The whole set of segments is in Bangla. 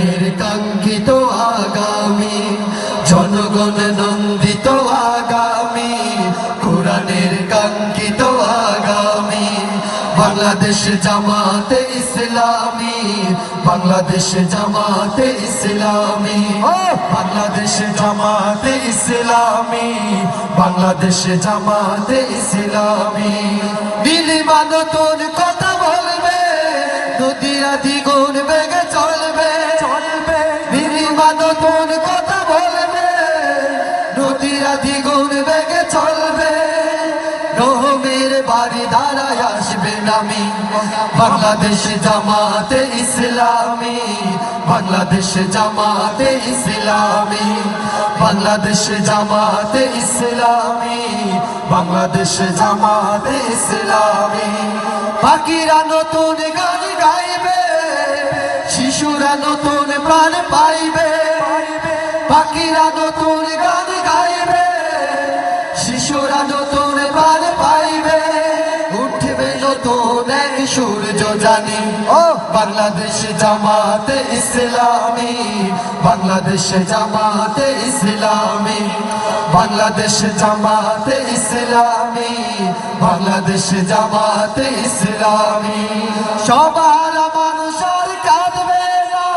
কোরআনের কাঙ্ক্ষিত আগামী, জনগণ নন্দিত আগামী, কোরআনের কাঙ্ক্ষিত আগামী, বাংলাদেশ জামাতে ইসলামী, বাংলাদেশ জামাতে ইসলামী, বাংলাদেশ জামাতে ইসলামী, বাংলাদেশ জামাতে ইসলামী। নীলিমান তোর কথা বলবে, নদীরা দ্বিগুণ বেগে চলবে নদীরা দ্বিগুণ বেগে চলবে। রহমের বাড়ি দাঁড়ায় আসবে নামি। বাংলাদেশ জামাতে ইসলামী। বাংলাদেশ জামাতে ইসলামী। বাংলাদেশ জামাতে ইসলামী। বাংলাদেশ জামাতে ইসলামী। পাখিরা নতুন গান গাইবে। শিশুরা নতুন প্রাণ পাইবে। পাখিরা নতুন বাংলাদেশ জামাতে ইসলামী, বাংলাদেশ জামাতে ইসলামী, বাংলাদেশ জামাতে ইসলামী, বাংলাদেশ জামাতে ইসলামী। সবার মানুষের কাঁদবে না,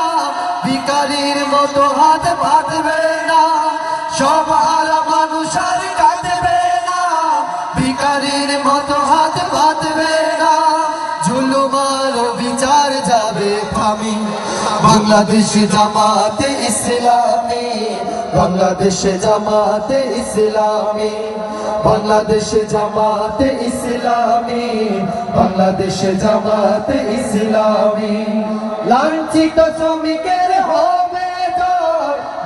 ভিকারির মতো হাত বাঁধবে না। সবার মানুষের কাঁদবে না, ভিকারির মতো বিচার যাবে থামি বাংলাদেশ জামাতে ইসলামী, বাংলাদেশ জামাতে ইসলামী, বাংলাদেশ জামাতে ইসলামী, বাংলাদেশ জামাতে ইসলামী। লাঞ্ছিত শ্রমিকের হবে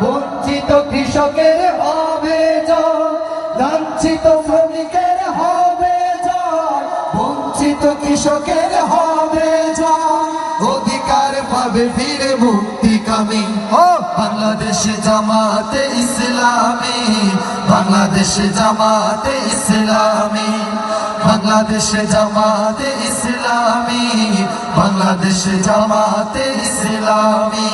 বঞ্চিত কৃষকের হবে কৃষকের হবে অধিকার পাবে ফিরে মুক্তি কামি। বাংলাদেশ জামাতে ইসলামী। বাংলাদেশে জামাতে ইসলামী। বাংলাদেশে জামাতে ইসলামী। বাংলাদেশে জামাতে ইসলামী।